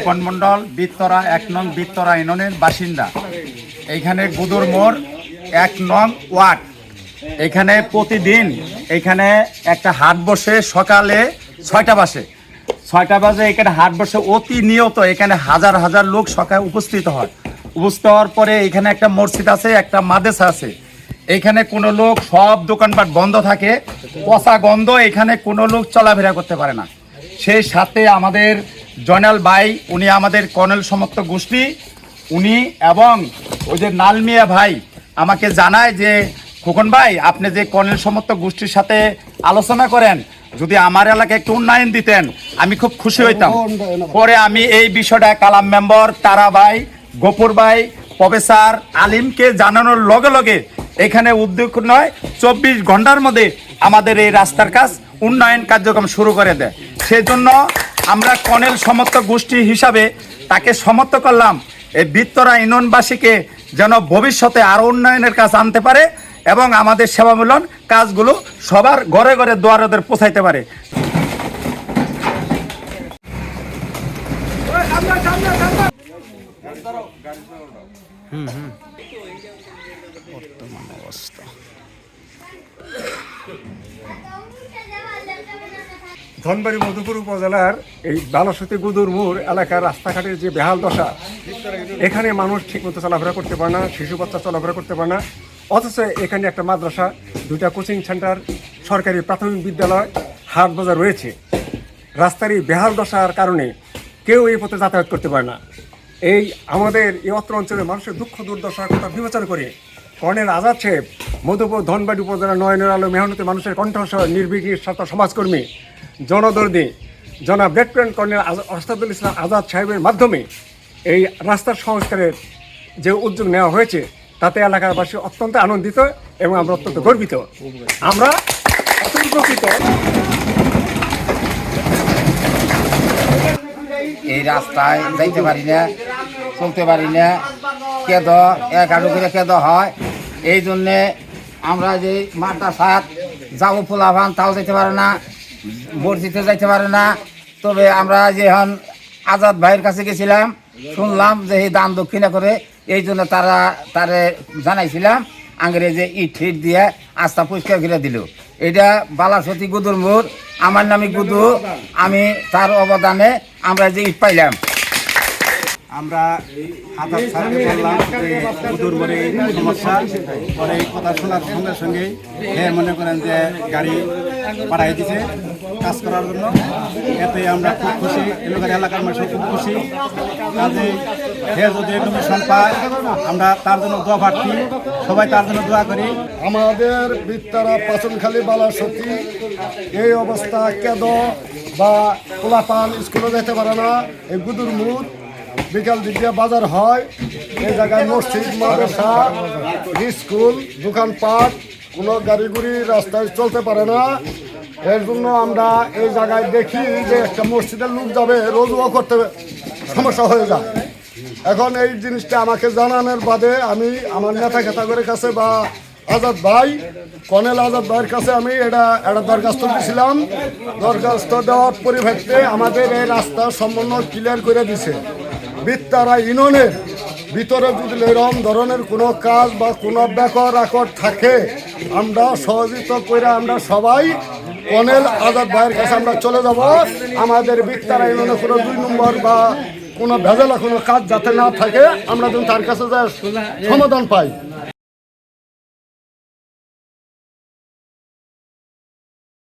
ফুকন মণ্ডল বীরতরা এক নং বীরতরা ইউনিয়নের বাসিন্দা। এইখানে গুদুর মোড়, এক নং ওয়ার্ড। এখানে প্রতিদিন এখানে একটা হাট বসে, সকালে ছয়টা বাসে। ছয়টা বাজে এখানে হাট বসে অতি নিয়ত এখানে হাজার হাজার লোক সকালে উপস্থিত হয়। উপস্থিত হওয়ার পরে এখানে একটা মসজিদ আছে, একটা মাদেশা আছে। এখানে কোনো লোক সব দোকানপাট বন্ধ থাকে, পচা গন্ধ এখানে কোনো লোক চলাফেরা করতে পারে না। সেই সাথে আমাদের জয়নাল ভাই, উনি আমাদের কর্নেল সমস্ত গোষ্ঠী। উনি এবং ওই যে নালমিয়া ভাই আমাকে জানায় যে, খোকন ভাই, আপনি যে কর্নেল সমস্ত গোষ্ঠীর সাথে আলোচনা করেন, যদি আমার এলাকায় একটু উন্নয়ন দিতেন, আমি খুব খুশি হইতাম। পরে আমি এই বিষয়টা কালাম মেম্বার তারা ভাই, গোপুর ভাই, প্রফেসর আলিমকে জানানোর লগে লগে এখানে উদ্যোগ নয়, চব্বিশ ঘণ্টার মধ্যে আমাদের এই রাস্তার কাজ উন্নয়ন কার্যক্রম শুরু করে দেয়। সেজন্য আমরা কনেল সমর্থ গোষ্ঠী হিসাবে তাকে সমর্থ করলাম। এই বৃত্তরা ইউনিয়নবাসীকে যেন ভবিষ্যতে আরও উন্নয়নের কাজ আনতে পারে এবং আমাদের সেবামূলন কাজগুলো সবার ঘরে ঘরে দুয়ারদের পৌঁছাইতে পারে। ধনবাড়ি মধুপুর উপজেলার এই বালাসতী গুদুরমুর এলাকার রাস্তাঘাটের যে বেহাল দশা, এখানে মানুষ ঠিকমতো চলাফেরা করতে পারে না, শিশু বাচ্চা চলাফেরা করতে পারে না। অথচ এখানে একটা মাদ্রাসা, দুইটা কোচিং সেন্টার, সরকারি প্রাথমিক বিদ্যালয়, হাট বাজার রয়েছে। রাস্তার এই বেহাল দশার কারণে কেউ এই পথে যাতায়াত করতে পারে না। এই আমাদের এই অত্র অঞ্চলের মানুষের দুঃখ দুর্দশার কথা বিবেচনা করে কর্নেল আজাদ সাহেব, মধুপুর ধনবাড়ি উপজেলা নয়নের আলো মেহনতি মানুষের কণ্ঠস্বর নির্বিঘ্ন ছাত্র সমাজকর্মী, জনদর্দী, জনাব লেফটেন্যান্ট কর্নেল আসাদুল ইসলাম আজাদ সাহেবের মাধ্যমে এই রাস্তার সংস্কারের যে উদ্যোগ নেওয়া হয়েছে, তাতে এলাকাবাসী অত্যন্ত আনন্দিত এবং আমরা অত্যন্ত গর্বিত। আমরা অত্যন্ত এই রাস্তায় যাইতে পারি না, চলতে পারি না। কেদ এক আলু করে কেদ হয়। এই জন্যে আমরা যে মাটা সাত যাব পোলাভান তাও যেতে পারে না মসজিদে যাইতে পারে না। তবে আমরা যে এখন আজাদ ভাইয়ের কাছে গেছিলাম, শুনলাম যে এই দান দক্ষিণা করে, এই জন্য তারা, তারে জানাইছিলাম যে ইট ফিট দিয়ে আস্থা পরিষ্কার করে দিল। এটা বালাসতী গুদুর মোড়, আমার নামে গুদু, আমি তার অবদানে আমরা যে ইট পাইলাম। আমরা আজাদ স্যারকে বললাম যে উদুর সমস্যা, পরে কথা শোনার সঙ্গে সঙ্গেই হে মনে করেন যে গাড়ি পাঠাই দিছে কাজ করার জন্য। এতে আমরা খুব খুশি, এলাকার এলাকার মানুষ খুব খুশি। কাজে হে যদি ডোনেশন পায়, আমরা তার জন্য দোয়া প্রার্থী, সবাই তার জন্য দোয়া করি। আমাদের বৃত্তারা পাচনখালী বালাসতী এই অবস্থা কেদ বা পোলাপান স্কুলে যেতে পারে না, এই গুদুর মুদ বিকাল দিক বাজার হয়। এই জায়গায় মসজিদ, মাদ্রাসা, স্কুল, দোকানপাট, কোনো গাড়ি গুড়ি রাস্তায় চলতে পারে না। এর জন্য আমরা এই জায়গায় দেখি যে একটা মসজিদের লোক যাবে, রোজও করতে সমস্যা হয়ে যায়। এখন এই জিনিসটা আমাকে জানানোর বাদে আমি আমার নেতা খেতাগরের কাছে বা আজাদ ভাই, কর্নেল আজাদ ভাইয়ের কাছে আমি এটা একটা দরখাস্ত দিয়েছিলাম। দরখাস্ত দেওয়ার পরিপ্রেক্ষিতে আমাদের এই রাস্তা সম্পূর্ণ ক্লিয়ার করে দিছে। বিত্তারা ইননের ভিতরে যদি এরকম ধরনের কোনো কাজ বা কোনো ব্যাকর রেকর্ড থাকে, আমরা সহযোগিতা করে আমরা সবাই কর্নেল আজাদ ভাইয়ের কাছে আমরা চলে যাব। আমাদের বিত্তারা ইউনিয়নে কোনো দুই নম্বর বা কোনো ভেজালা কোনো কাজ যাতে না থাকে, আমরা যেন তার কাছে যা সমাধান পাই।